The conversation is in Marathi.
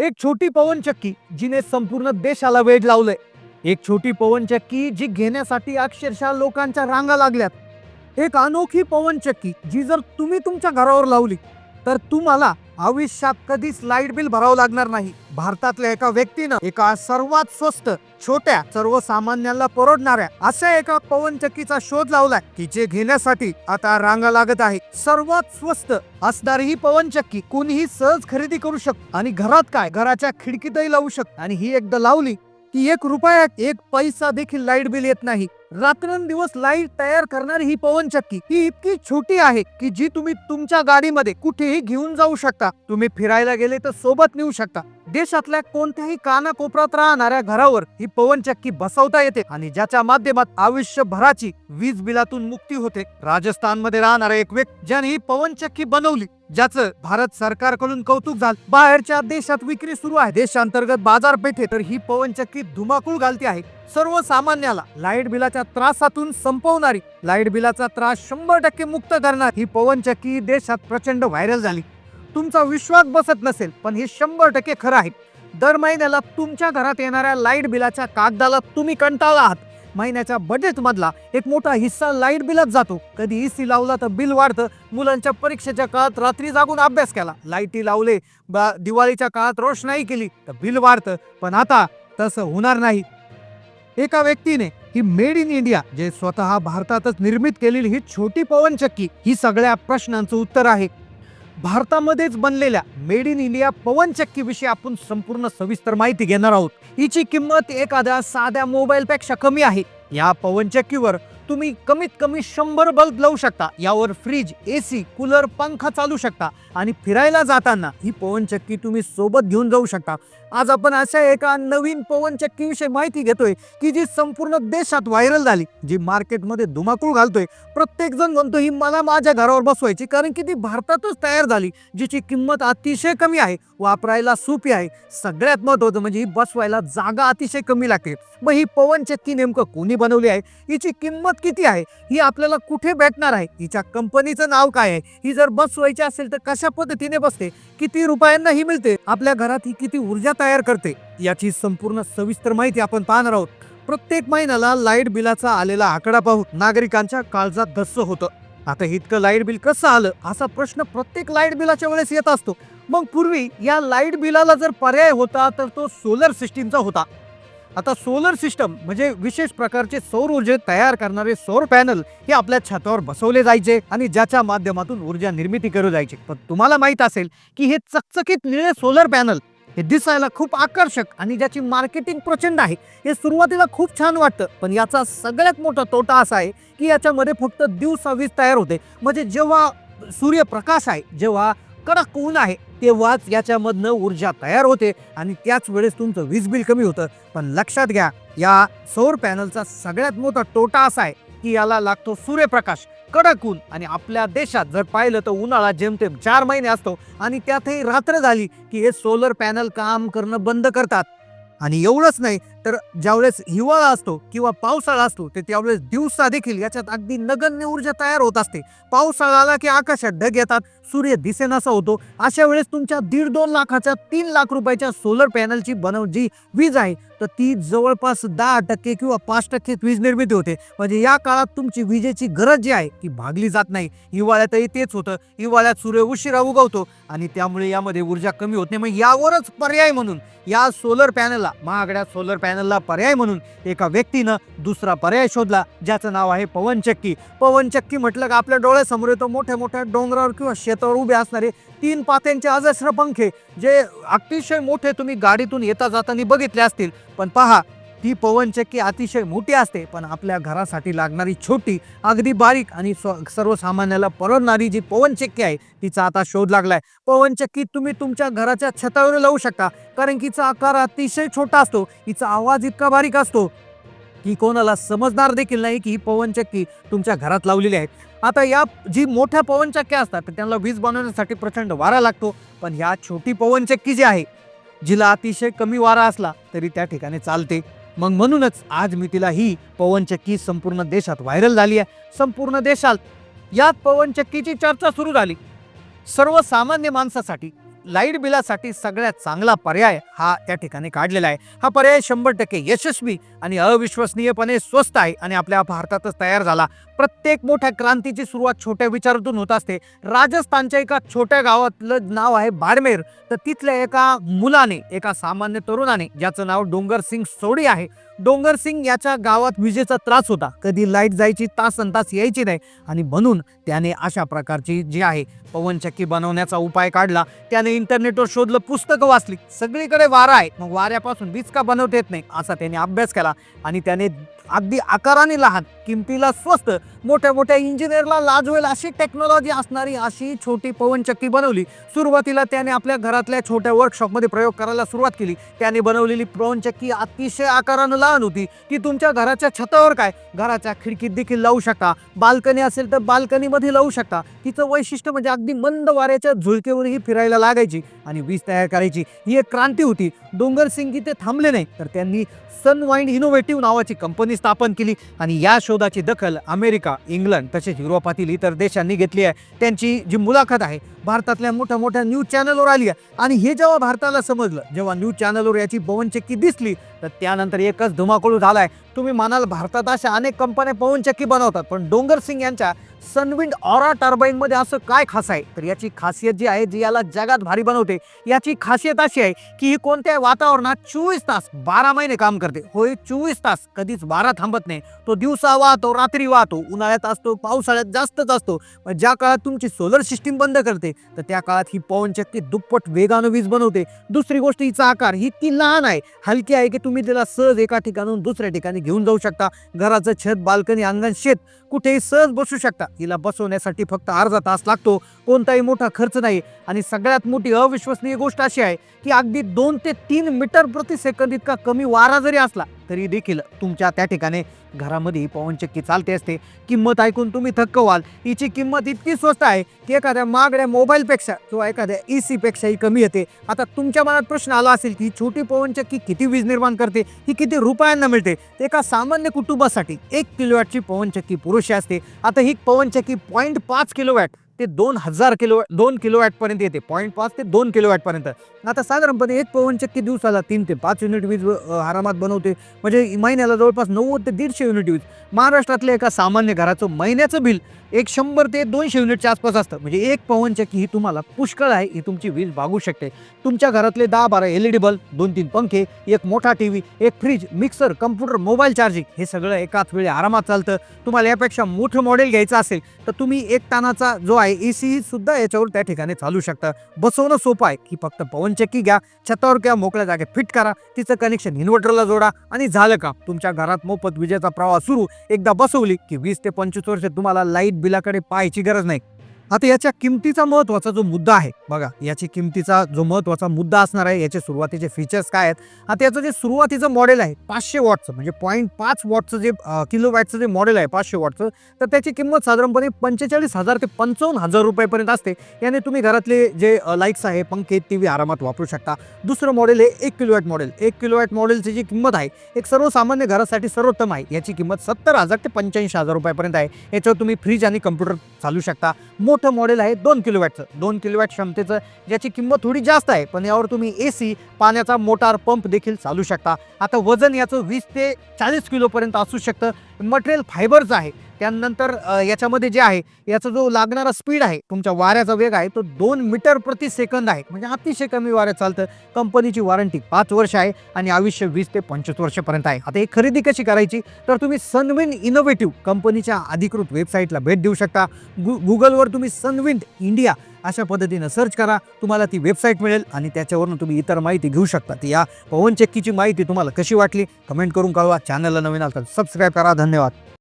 एक छोटी पवनचक्की जिने संपूर्ण देशाला वेध लावलंय. एक छोटी पवनचक्की जी घेण्यासाठी अक्षरशः लोकांच्या रांगा लागल्यात. एक अनोखी पवनचक्की जी जर तुम्ही तुमच्या घरावर लावली तर तुम्हाला आयुष्यात कधीच लाइट बिल भरावं लागणार नाही. भारतातल्या एका व्यक्तीनं एका सर्वात स्वस्त छोट्या सर्वसामान्यांना परवडणाऱ्या अशा एका पवनचक्कीचा शोध लावलाय की जे घेण्यासाठी आता रांगा लागत आहे. सर्वात स्वस्त असणारी ही पवनचक्की कोणीही सहज खरेदी करू शकतो आणि घरात काय? घराच्या खिडकीतही लावू शकतो. आणि ही एकदा लावली की एक रुपया एक पैसा देखील लाइट बिल येत नाही. रात्रंदिवस लाइट तयार करणारी ही पवनचक्की ही इतकी छोटी आहे की जी तुम्ही तुमच्या गाडीमध्ये कुठेही घेऊन जाऊ शकता. तुम्ही फिरायला गेले तर सोबत नेऊ शकता. देशातल्या कोणत्याही कानाकोपऱ्यात राहणाऱ्या घरावर ही पवनचक्की बसवता येते आणि ज्याच्या माध्यमात आयुष्यभराची वीज बिलातून मुक्ती होते. राजस्थानमध्ये राहणारा एक व्यक्ती ज्याने ही पवनचक्की बनवली ज्याचं भारत सरकारकडून कौतुक झालं. बाहेरच्या देशात विक्री सुरू आहे. देशांतर्गत बाजारपेठे तर ही पवनचक्की धुमाकूळ घालते आहे. सर्वसामान्याला लाइट बिलाच्या त्रासातून संपवणारी लाइट बिलाचा त्रास शंभर टक्के मुक्त करणार ही पवनचक्की देशात प्रचंड व्हायरल झाली. तुमचा विश्वास बसत नसेल पण हे शंभर टक्के खरं आहे. दर महिन्याला तुमच्या घरात येणाऱ्या लाइट बिलाच्या कागदाला तुम्ही कंटाळला आहात. महिन्याच्या बजेटमधला एक मोठा हिस्सा लाइट बिलात जातो. कधी एसी लावला तर बिल वाढतं. मुलांच्या परीक्षेच्या काळात रात्री जागून अभ्यास केला. लाईटी लावले बा- दिवाळीच्या काळात रोषणाई केली तर बिल वाढतं. पण आता तसं होणार नाही. एका व्यक्तीने ही मेड इन इंडिया जे स्वतः भारतातच निर्मित केलेली ही छोटी पवनचक्की ही सगळ्या प्रश्नांचं उत्तर आहे. भारतामध्येच बनलेल्या मेड इन इंडिया पवनचक्की विषयी आपण संपूर्ण सविस्तर माहिती घेणार आहोत. हिची किंमत एखाद्या साध्या मोबाईल पेक्षा कमी आहे. या पवनचक्कीवर तुम्ही कमीत कमी शंभर बल्ब लावू शकता. यावर फ्रीज एसी कूलर पंखा चालू शकता. आणि फिरायला जाताना ही पवनचक्की तुम्ही सोबत घेऊन जाऊ शकता. आज आपण अशा एका नवीन पवनचक्की विषयी माहिती घेतोय की जी संपूर्ण देशात व्हायरल झाली जी मार्केटमध्ये धुमाकूळ घालतोय. प्रत्येक जण म्हणतो ही मला माझ्या घरावर बसवायची कारण की ती भारतातच तयार झाली जिची किंमत अतिशय कमी आहे वापरायला सोपी आहे. सगळ्यात महत्वाचं म्हणजे ही बसवायला जागा अतिशय कमी लागते. मग ही पवनचक्की नेमकं कोणी बनवली आहे? हिची किंमत किती आहे? ही आपल्याला कुठे भेटणार आहे? हिच्या कंपनीचं नाव काय आहे? ही जर बसवायची असेल तर कशा पद्धतीने बसते किती रुपयांना ही मिळते आपल्या घरात ही किती ऊर्जा तयार करते याची संपूर्ण सविस्तर माहिती आपण पाहणार आहोत. प्रत्येक महिन्याला लाइट बिलाचा आलेला आकडा पाहून नागरिकांच्या काळजात धस्स होतं. आता इतकं लाइट बिल कसं आलं असा प्रश्न प्रत्येक लाइट बिलाच्या वेळेस येत असतो. मग पूर्वी या लाइट बिलाला जर पर्याय होता तर तो सोलर सिस्टीमचा होता. आता सोलर सिस्टम म्हणजे विशेष प्रकारचे सौर ऊर्जे तयार करणारे सौर पॅनल हे आपल्या छतावर बसवले जायचे आणि ज्याच्या माध्यमातून ऊर्जा निर्मिती करू जायचे. पण तुम्हाला माहीत असेल की हे चकचकीत निळे सोलर पॅनल हे दिसायला खूप आकर्षक आणि ज्याची मार्केटिंग प्रचंड आहे. हे सुरुवातीला खूप छान वाटतं पण याचा सगळ्यात मोठा तोटा असा आहे की याच्यामध्ये फक्त दिवसा वीज तयार होते. म्हणजे जेव्हा सूर्यप्रकाश आहे जेव्हा कडक ऊन आहे तेव्हाच याच्यामधनं ऊर्जा तयार होते आणि त्याच वेळेस तुमचं वीज बिल कमी होतं. पण लक्षात घ्या या सौर पॅनलचा सगळ्यात मोठा तोटा असा आहे की याला लागतो सूर्यप्रकाश कडक ऊन आणि आपल्या देशात जर पाहिलं तर उन्हाळा जेमतेम चार महिने असतो आणि त्यातही रात्र झाली की हे सोलर पॅनल काम करणं बंद करतात. आणि एवढंच नाही तर ज्यावेळेस हिवाळा असतो किंवा पावसाळा असतो ते त्यावेळेस दिवसा देखील याच्यात अगदी नगण्य ऊर्जा तयार होत असते. पावसाळा आला की आकाशात ढग येतात सूर्य दिसेनासा होतो. अशा वेळेस तुमच्या दीड दोन लाखाच्या तीन लाख रुपयाच्या सोलर पॅनलची बनव जी वीज आहे तर ती जवळपास दहा टक्के किंवा पाच टक्के वीज निर्मिती होते. म्हणजे या काळात तुमची विजेची गरज जी आहे ती भागली जात नाही. हिवाळ्यातही तेच होतं. हिवाळ्यात सूर्य उशिरा उगवतो आणि त्यामुळे यामध्ये ऊर्जा कमी होत नाही. मग यावरच पर्याय म्हणून या सोलर पॅनलला महागड्या सोलर पॅनलला पर्याय म्हणून एका व्यक्तीनं दुसरा पर्याय शोधला ज्याचं नाव आहे पवनचक्की पवनचक्की म्हटलं का आपल्या डोळ्यासमोर येतो मोठ्या मोठ्या डोंगरावर किंवा शेतावर उभे असणारे तीन पात्यांचे अजस्र पंखे जे अतिशय मोठे तुम्ही गाडीतून येता जाताना बघितले असतील. पण पहा ती पवनचक्की अतिशय मोठी असते पण आपल्या घरासाठी लागणारी छोटी अगदी बारीक आणि सर्वसामान्याला परवडणारी जी पवनचक्की आहे तिचा आता शोध लागलाय. पवनचक्की तुम्ही तुमच्या घराच्या छतावर लावू शकता कारण की हिचा आकार अतिशय छोटा असतो हिचा आवाज इतका बारीक असतो की कोणाला समजणार देखील नाही की ही पवनचक्की तुमच्या घरात लावलेली आहे. आता या जी मोठ्या पवनचक्क्या असतात तर त्यांना वीज बनवण्यासाठी प्रचंड वारा लागतो पण ह्या छोटी पवनचक्की जी आहे जिला अतिशय कमी वारा असला तरी त्या ठिकाणी चालते. मग म्हणूनच आज मी तिला ही पवनचक्की संपूर्ण देशात व्हायरल झाली आहे. संपूर्ण देशात यात पवनचक्कीची चर्चा सुरू झाली. सर्वसामान्य माणसासाठी लाइट बिलासाठी सगळ्यात चांगला पर्याय हा त्या ठिकाणी काढलेला आहे. हा पर्याय शंभर टक्के यशस्वी आणि अविश्वसनीयपणे स्वस्त आहे आणि आपल्या भारतातच तयार झाला. प्रत्येक मोठ्या क्रांतीची सुरुवात छोट्या विचारातून होत असते. राजस्थानच्या एका छोट्या गावातलं नाव आहे बाडमेर. तर तिथल्या एका मुलाने एका सामान्य तरुणाने ज्याचं नाव डोंगर सिंग सोडी आहे डोंगर सिंग याच्या गावात विजेचा त्रास होता. कधी लाइट जायची तास तास यायची नाही. आणि म्हणून त्याने अशा प्रकारची जी आहे पवनचक्की बनवण्याचा उपाय काढला. त्याने इंटरनेटवर शोधलं पुस्तकं वाचली. सगळीकडे वारा आहे. मग वाऱ्यापासून वीज का बनवता येत नाही असा त्याने अभ्यास केला. आणि त्याने अगदी आकाराने लहान किमतीला स्वस्त मोठ्या मोठ्या इंजिनियरला लाज होईल अशी टेक्नॉलॉजी असणारी अशी छोटी पवनचक्की बनवली. सुरुवातीला त्याने आपल्या घरातल्या छोट्या वर्कशॉपमध्ये प्रयोग करायला सुरुवात केली. त्याने बनवलेली पवनचक्की अतिशय आकारानं लहान होती ती तुमच्या घराच्या छतावर काय? घराच्या खिडकीत देखील लावू शकता. बाल्कनी असेल तर बाल्कनीमध्ये लावू शकता. तिचं वैशिष्ट्य म्हणजे अगदी मंद वाऱ्याच्या झुळकेवरही फिरायला लागायची आणि वीज तयार करायची ही एक क्रांती होती. डोंगर सिंग इथे थांबले नाही तर त्यांनी सनवाईंड इनोव्हेटिव्ह नावाची कंपनी स्थापन केली आणि या शोधाची दखल अमेरिका इंग्लंड तसेच युरोपातील इतर देशांनी घेतली आहे. त्यांची जी मुलाखत आहे भारतातल्या मोठ्या मोठ्या न्यूज चॅनलवर आली आहे. आणि हे जेव्हा भारताला समजलं जेव्हा न्यूज चॅनलवर याची पवनचक्की दिसली तर त्यानंतर एकच धुमाकूळ झालाय. तुम्ही म्हणाल भारतात अशा अनेक कंपन्या पवनचक्की बनवतात पण डोंगर सिंग यांच्या सनविंड ऑरा टर्बाईनमध्ये असं काय खास आहे? तर याची खासियत जी आहे जी याला जगात भारी बनवते याची खासियत अशी आहे की ही कोणत्याही वातावरणात चोवीस तास बारा महिने काम करते. होय चोवीस तास कधीच बारा थांबत नाही. तो दिवसा वाहतो रात्री वाहतो. उन्हाळ्यात असतो पावसाळ्यात जास्तच असतो. पण ज्या काळात तुमची सोलर सिस्टीम बंद करते तर त्या काळात ही पवनचक्की दुप्पट वेगानं वीज बनवते. दुसरी गोष्ट हिचा आकार ही ती लहान आहे. हलकी आहे की तुम्ही तिला सहज एका ठिकाणून दुसऱ्या ठिकाणी घेऊन जाऊ शकता. घराचं छत बाल्कनी अंगण शेत कुठेही सहज बसू शकता. हिला बसवण्यासाठी फक्त अर्धा तास लागतो. कोणताही मोठा खर्च नाही. आणि सगळ्यात मोठी अविश्वसनीय गोष्ट अशी आहे की अगदी दोन ते तीन मीटर प्रति सेकंद इतका कमी वारा जरी असला तरी देखील तुमच्या त्या ठिकाणी घरामध्ये ही पवनचक्की चालते असते. किंमत ऐकून तुम्ही थक्क व्हाल. हिची किंमत इतकी स्वस्त आहे की एखाद्या महागड्या मोबाईलपेक्षा किंवा एखाद्या ए सीपेक्षाही कमी येते. आता तुमच्या मनात प्रश्न आला असेल की छोटी पवनचक्की किती वीज निर्माण करते? ही किती रुपयांना मिळते? एका सामान्य कुटुंबासाठी एक किलोवॅटची पवनचक्की पुरुषी असते. आता ही पवनचक्की पॉईंट पाच किलोवॅट ते दोन हजार किलो दोन किलोवॅटपर्यंत येते. पॉईंट पाच ते दोन किलोवॅटपर्यंत आता साधारणपणे एक पवनचक्की दिवसाला तीन ते पाच युनिट वीज आरामात बनवते. म्हणजे महिन्याला जवळपास नव्वद ते दीडशे युनिट वीज. महाराष्ट्रातल्या एका सामान्य घराचं महिन्याचं बिल एक शंभर ते दोनशे युनिटच्या आसपास असतं. म्हणजे एक पवनचक्की ही तुम्हाला पुष्कळ आहे ही तुमची वीज भागू शकते. तुमच्या घरातले दहा बारा एल ई डी बल्ब दोन तीन पंखे एक मोठा टी व्ही एक fridge mixer computer mobile charging हे सगळं एकाच वेळी आरामात चालतं. तुम्हाला यापेक्षा मोठं मॉडेल घ्यायचं असेल तर तुम्ही एक तानाचा जो आहे ए सी सुद्धा याच्यावर त्या ठिकाणी चालू शकतं. बसवणं सोपं आहे की फक्त पवनचक्की घ्या छतावर किंवा मोकळ्या जागेत फिट करा तिचं कनेक्शन इन्व्हर्टरला जोडा आणि झालं का तुमच्या घरात मोफत विजेचा प्रवाह सुरू. एकदा बसवली की वीस ते पंचवीस वर्ष तुम्हाला लाइट बिलाकडे पाहायची गरज नाही. आता याच्या किमतीचा महत्त्वाचा जो मुद्दा आहे बघा याची किमतीचा जो महत्त्वाचा मुद्दा असणार आहे याचे सुरुवातीचे फीचर्स काय आहेत? आता याचं जे सुरुवातीचं मॉडेल आहे पाचशे वॉटचं म्हणजे पॉईंट पाच वॉटचं जे किलो वॅटचं जे मॉडेल आहे पाचशे वॉटचं तर त्याची किंमत साधारणपणे पंचेचाळीस हजार ते पंचावन्न हजार रुपयापर्यंत असते. याने तुम्ही घरातले जे लाईट्स आहे पंखे टी व्ही आरामात वापरू शकता. दुसरं मॉडेल आहे एक किलोवॅट मॉडेल एक किलोवॅट मॉडेलची जी किंमत आहे एक सर्वसामान्य घरासाठी सर्वोत्तम आहे. याची किंमत सत्तर हजार ते पंच्याऐंशी हजार रुपयापर्यंत आहे. याच्यावर तुम्ही फ्रीज आणि कम्प्युटर चालू शकता. मोठं मॉडेल आहे दोन किलोवॅटचं दोन किलोवॅट क्षमतेचं ज्याची किंमत थोडी जास्त आहे पण यावर तुम्ही ए सी पाण्याचा मोटार पंप देखील चालू शकता. आता वजन याचं वीस ते चाळीस किलोपर्यंत असू शकतं. मटेरियल फायबरचं आहे. त्यानंतर याच्यामध्ये जे आहे याचा जो लागणारा स्पीड आहे तुमच्या वाऱ्याचा वेग आहे तो दोन मीटर प्रति सेकंद आहे. म्हणजे अतिशय कमी वाऱ्या चालतं. कंपनीची वॉरंटी पाच वर्ष आहे आणि आयुष्य वीस ते पंचवीस वर्षपर्यंत आहे. आता ही खरेदी कशी करायची? तर तुम्ही सनविन इनोव्हेटिव्ह कंपनीच्या अधिकृत वेबसाईटला भेट देऊ शकता. गु गुगलवर तुम्ही सनविंड इंडिया अशा पद्धतीनं सर्च करा. तुम्हाला ती वेबसाईट मिळेल आणि त्याच्यावरून तुम्ही इतर माहिती घेऊ शकता. ती या पवनचक्कीची माहिती तुम्हाला कशी वाटली? कमेंट करून कळवा. चॅनलला नवीन असाल सबस्क्राईब करा. धन्यवाद.